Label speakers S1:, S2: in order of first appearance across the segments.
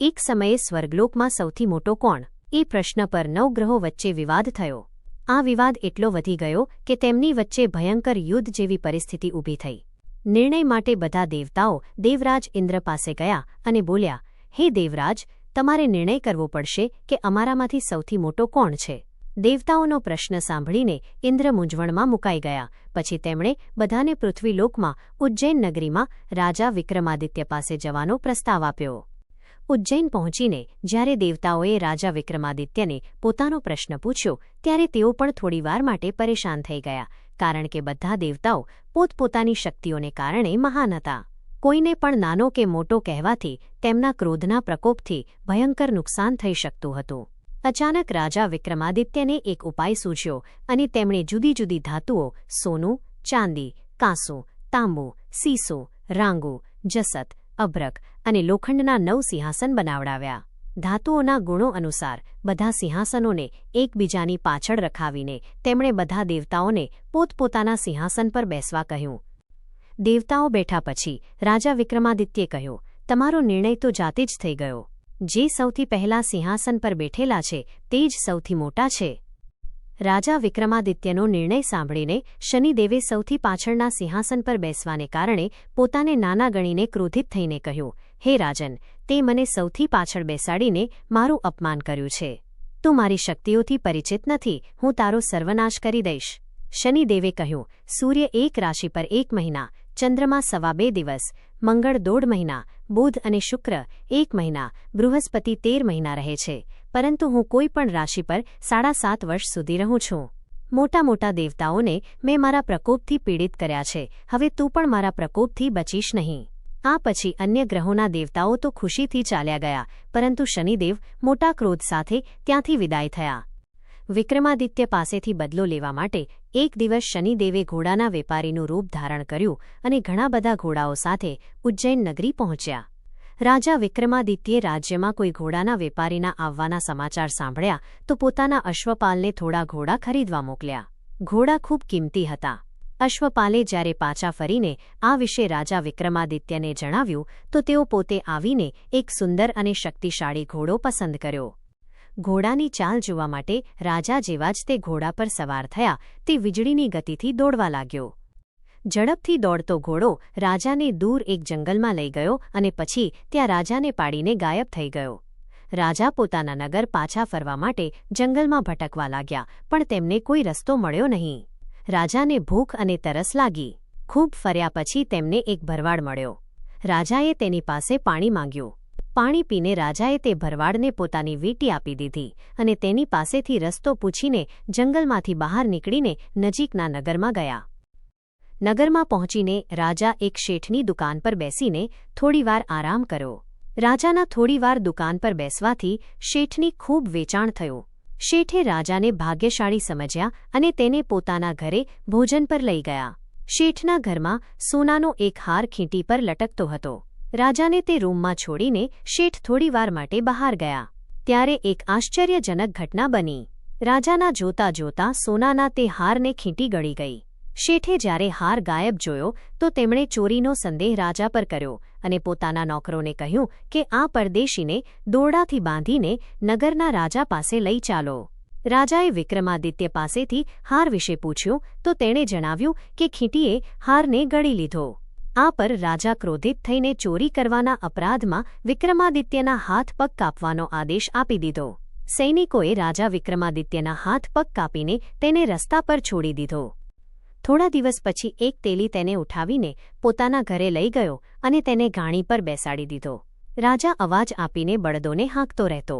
S1: એક સમયે સ્વર્ગલોકમાં સૌથી મોટો કોણ? એ પ્રશ્ન પર નવ ગ્રહો વચ્ચે વિવાદ થયો. આ વિવાદ એટલો વધી ગયો કે તેમની વચ્ચે ભયંકર યુદ્ધ જેવી પરિસ્થિતિ ઊભી થઈ. નિર્ણય માટે બધા દેવતાઓ દેવરાજ ઇન્દ્ર પાસે ગયા અને બોલ્યા, હે દેવરાજ, તમારે નિર્ણય કરવો પડશે કે અમારામાંથી સૌથી મોટો કોણ છે? દેવતાઓનો પ્રશ્ન સાંભળીને ઇન્દ્ર મૂંઝવણમાં મુકાઈ ગયા. પછી તેમણે બધાને પૃથ્વીલોકમાં ઉજ્જૈન નગરીમાં રાજા વિક્રમાદિત્ય પાસે જવાનો પ્રસ્તાવ આપ્યો. ઉજ્જૈન પહોંચીને જ્યારે દેવતાઓએ રાજા વિક્રમાદિત્યને પોતાનો પ્રશ્ન પૂછ્યો, ત્યારે તેઓ પણ થોડીવાર માટે પરેશાન થઈ ગયા, કારણ કે બધા દેવતાઓ પોતપોતાની શક્તિઓને કારણે મહાન હતા. કોઈને પણ નાનો કે મોટો કહેવાથી તેમના ક્રોધના પ્રકોપથી ભયંકર નુકસાન થઈ શકતું હતું. અચાનક રાજા વિક્રમાદિત્યને એક ઉપાય સૂચ્યો અને તેમણે જુદી જુદી ધાતુઓ, સોનું, ચાંદી, કાંસુ, તાંબુ, સીસુ, રાંગુ, જસત અભ્રક અને લોખંડના નવ સિંહાસન બનાવડાવ્યા. ધાતુઓના ગુણો અનુસાર બધા સિંહાસનોને એકબીજાની પાછળ રખાવીને તેમણે બધા દેવતાઓને પોતપોતાના સિંહાસન પર બેસવા કહ્યું. દેવતાઓ બેઠા પછી રાજા વિક્રમાદિત્યે કહ્યું, તમારો નિર્ણય તો જાતે જ થઈ ગયો. જે સૌથી પહેલા સિંહાસન પર બેઠેલા છે, તે જ સૌથી મોટા છે. રાજા વિક્રમાદિત્યનો નિર્ણય સાંભળીને શનિદેવે સૌથી પાછળના સિંહાસન પર બેસવાને કારણે પોતાને નાના ગણીને ક્રોધિત થઈને કહ્યું, હે રાજન, તે મને સૌથી પાછળ બેસાડીને મારું અપમાન કર્યું છે. તું મારી શક્તિઓથી પરિચિત નથી, હું તારો સર્વનાશ કરી દઈશ. શનિદેવે કહ્યું, સૂર્ય એક રાશિ પર એક મહિના ચંદ્રમા સવા બે દિવસ, મંગળ દોઢ મહિના, બુધ અને શુક્ર એક મહિના, બૃહસ્પતિ તેર મહિના રહે છે. પરંતુ હું કોઈ પણ રાશિ પર સાડા સાત વર્ષ સુધી રહું છું. મોટા મોટા દેવતાઓને મેં મારા પ્રકોપથી પીડિત કર્યા છે. હવે તું પણ મારા પ્રકોપથી બચીશ નહીં. આ પછી અન્ય ગ્રહોના દેવતાઓ તો ખુશીથી ચાલ્યા ગયા, પરંતુ શનિદેવ મોટા ક્રોધ સાથે ત્યાંથી વિદાય થયા. વિક્રમાદિત્ય પાસેથી બદલો લેવા માટે એક દિવસ શનિદેવે ઘોડાના વેપારીનું રૂપ ધારણ કર્યું અને ઘણા બધા ઘોડાઓ સાથે ઉજ્જૈન નગરી પહોંચ્યા. રાજા વિક્રમાદિત્યે રાજ્યમાં કોઈ ઘોડાના વેપારીના આવવાના સમાચાર સાંભળ્યા તો પોતાના અશ્વપાલને થોડા ઘોડા ખરીદવા મોકલ્યા. ઘોડા ખૂબ કિંમતી હતા. અશ્વપાલે જ્યારે પાછા ફરીને આ વિશે રાજા વિક્રમાદિત્યને જણાવ્યું તો તેઓ પોતે આવીને એક સુંદર અને શક્તિશાળી ઘોડો પસંદ કર્યો. ઘોડાની ચાલ જોવા માટે રાજા જેવા જ તે ઘોડા પર સવાર થયા. તે વીજળીની ગતિથી દોડવા લાગ્યો. ઝડપથી દોડતો ઘોડો રાજાને દૂર એક જંગલમાં લઈ ગયો અને પછી ત્યાં રાજાને પાડીને ગાયબ થઈ ગયો. રાજા પોતાના નગર પાછા ફરવા માટે જંગલમાં ભટકવા લાગ્યા, પણ તેમને કોઈ રસ્તો મળ્યો નહીં. રાજાને ભૂખ અને તરસ લાગી. ખૂબ ફર્યા પછી તેમને એક ભરવાડ મળ્યો. રાજાએ તેની પાસે પાણી માંગ્યું. પાણી પીને રાજાએ તે ભરવાડને પોતાની વીંટી આપી દીધી અને તેની પાસેથી રસ્તો પૂછીને જંગલમાંથી બહાર નીકળીને નજીકના નગરમાં ગયા. નગરમાં પહોંચીને રાજા એક શેઠની દુકાન પર બેસીને થોડીવાર આરામ કર્યો. રાજાના થોડીવાર દુકાન પર બેસવાથી શેઠની ખૂબ વેચાણ થયું. શેઠે રાજાને ભાગ્યશાળી સમજ્યા અને તેને પોતાના ઘરે ભોજન પર લઈ ગયા. શેઠના ઘરમાં સોનાનો એક હાર ખીંટી પર લટકતો હતો. રાજાને તે રૂમમાં છોડીને શેઠ થોડીવાર માટે બહાર ગયા. ત્યારે એક આશ્ચર્યજનક ઘટના બની. રાજાના જોતા જોતા સોનાના તે હારને ખીંટી ગળી ગઈ. શેઠે જ્યારે હાર ગાયબ જોયો, તો તેમણે ચોરીનો સંદેહ રાજા પર કર્યો અને પોતાના નોકરોને કહ્યું કે આ પરદેશીને દોરડાથી બાંધીને નગરના રાજા પાસે લઈ ચાલો. રાજાએ વિક્રમાદિત્ય પાસેથી હાર વિશે પૂછ્યું, તો તેણે જણાવ્યું કે ખીંટીએ હારને ગળી લીધો. આ પર રાજા ક્રોધિત થઈને ચોરી કરવાના અપરાધમાં વિક્રમાદિત્યના હાથ પગ કાપવાનો આદેશ આપી દીધો. સૈનિકોએ રાજા વિક્રમાદિત્યના હાથ પગ કાપીને તેને રસ્તા પર છોડી દીધો. થોડા દિવસ પછી એક તેલી તેને ઉઠાવીને પોતાના ઘરે લઈ ગયો અને તેને ગાણી પર બેસાડી દીધો. રાજા અવાજ આપીને બળદોને હાંકતો રહેતો.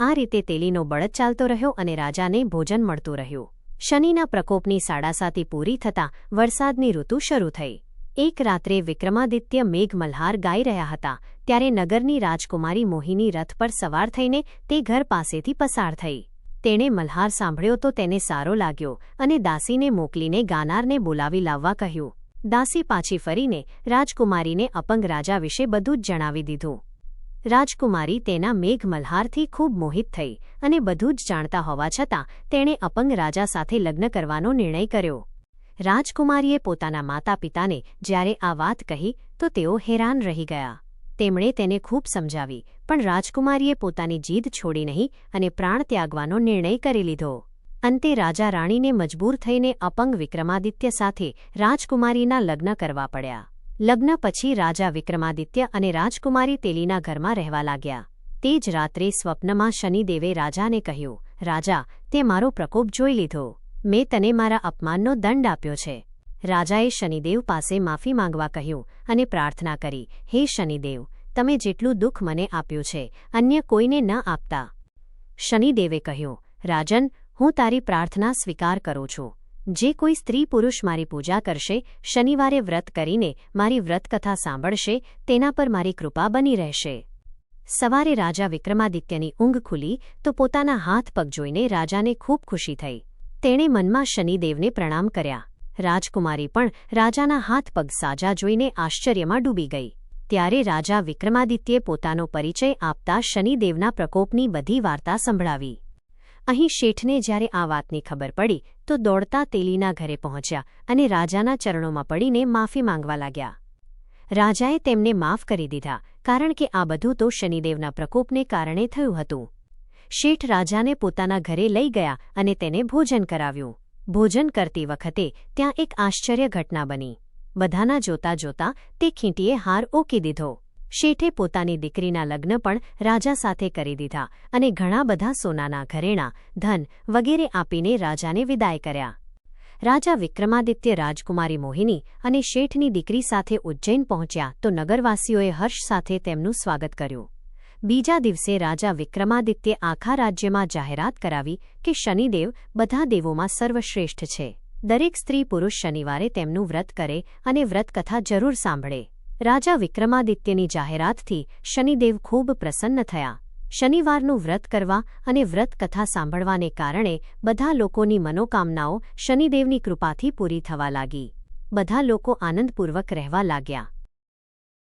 S1: આ રીતે તેલીનો બળદ ચાલતો રહ્યો અને રાજાને ભોજન મળતું રહ્યું. શનિના પ્રકોપની સાડાસાતી પૂરી થતાં વરસાદની ઋતુ શરૂ થઈ. એક રાત્રે વિક્રમાદિત્ય મેઘ મલ્હાર ગાઈ રહ્યા હતા, ત્યારે નગરની રાજકુમારી મોહિની રથ પર સવાર થઈને તે ઘર પાસેથી પસાર થઈ. તેણે મલ્હાર સાંભળ્યો તો તેને સારો લાગ્યો અને દાસીને મોકલીને ગાનારને બોલાવી લાવવા કહ્યું. દાસી પાછી ફરીને રાજકુમારીને અપંગ રાજા વિશે બધું જ જણાવી દીધું. રાજકુમારી તેના મેઘ મલ્હારથી ખૂબ મોહિત થઈ અને બધું જ જાણતા હોવા છતાં તેણે અપંગ રાજા સાથે લગ્ન કરવાનો નિર્ણય કર્યો. રાજકુમારીએ પોતાના માતા પિતાને જ્યારે આ વાત કહી, તો તેઓ હેરાન રહી ગયા. તેમણે તેને ખૂબ સમજાવી, પણ રાજકુમારીએ પોતાની જીદ છોડી નહીં અને પ્રાણ ત્યાગવાનો નિર્ણય કરી લીધો. અંતે રાજા રાણીને મજબૂર થઈને અપંગ વિક્રમાદિત્ય સાથે રાજકુમારીના લગ્ન કરવા પડ્યા. લગ્ન પછી રાજા વિક્રમાદિત્ય અને રાજકુમારી તેલીના ઘરમાં રહેવા લાગ્યા. તે જ રાત્રે સ્વપ્નમાં શનિદેવે રાજાને કહ્યું, રાજા, તે મારો પ્રકોપ જોઈ લીધો. મેં તને મારા અપમાનનો દંડ આપ્યો છે. રાજાએ શનિદેવ પાસે માફી માંગવા કહ્યું અને પ્રાર્થના કરી, હે શનિદેવ, તમે જેટલું દુઃખ મને આપ્યું છે, અન્ય કોઈને ન આપતા. શનિદેવે કહ્યું, રાજન, હું તારી પ્રાર્થના સ્વીકાર કરું છું. જે કોઈ સ્ત્રી પુરુષ મારી પૂજા કરશે, શનિવારે વ્રત કરીને મારી વ્રતકથા સાંભળશે, તેના પર મારી કૃપા બની રહેશે. સવારે રાજા વિક્રમાદિત્યની ઊંઘ ખુલી તો પોતાના હાથ પગ જોઈને રાજાને ખૂબ ખુશી થઈ. તેણે મનમાં શનિદેવને પ્રણામ કર્યા. રાજકુમારી પણ રાજાના હાથ પગ સાજા જોઈને આશ્ચર્યમાં ડૂબી ગઈ. ત્યારે રાજા વિક્રમાદિત્યે પોતાનો પરિચય આપતા શનિદેવના પ્રકોપની બધી વાર્તા સંભળાવી. અહીં શેઠને જ્યારે આ વાતની ખબર પડી, તો દોડતા તેલીના ઘરે પહોંચ્યા અને રાજાના ચરણોમાં પડીને માફી માંગવા લાગ્યા. રાજાએ તેમને માફ કરી દીધા, કારણ કે આ બધું તો શનિદેવના પ્રકોપને કારણે થયું હતું. શેઠ રાજાને પોતાના ઘરે લઈ ગયા અને તેને ભોજન કરાવ્યું. ભોજન કરતી વખતે ત્યાં એક આશ્ચર્ય ઘટના બની. બધાના જોતા જોતા તે ખીંટીએ હાર ઓકી દીધો. શેઠે પોતાની દીકરીના લગ્ન પણ રાજા સાથે કરી દીધા અને ઘણા બધા સોનાના ઘરેણાં, ધન વગેરે આપીને રાજાને વિદાય કર્યા. રાજા વિક્રમાદિત્ય રાજકુમારી મોહિની અને શેઠની દીકરી સાથે ઉજ્જૈન પહોંચ્યા તો નગરવાસીઓએ હર્ષ સાથે તેમનું સ્વાગત કર્યું. બીજા દિવસે રાજા વિક્રમાદિત્યે આખા રાજ્યમાં જાહેરાત કરાવી કે શનિદેવ બધા દેવોમાં સર્વશ્રેષ્ઠ છે. દરેક સ્ત્રી પુરુષ શનિવારે તેમનું વ્રત કરે અને વ્રતકથા જરૂર સાંભળે. રાજા વિક્રમાદિત્યની જાહેરાતથી શનિદેવ ખૂબ પ્રસન્ન થયા. શનિવારનું વ્રત કરવા અને વ્રતકથા સાંભળવાને કારણે બધા લોકોની મનોકામનાઓ શનિદેવની કૃપાથી પૂરી થવા લાગી. બધા લોકો આનંદપૂર્વક રહેવા લાગ્યા.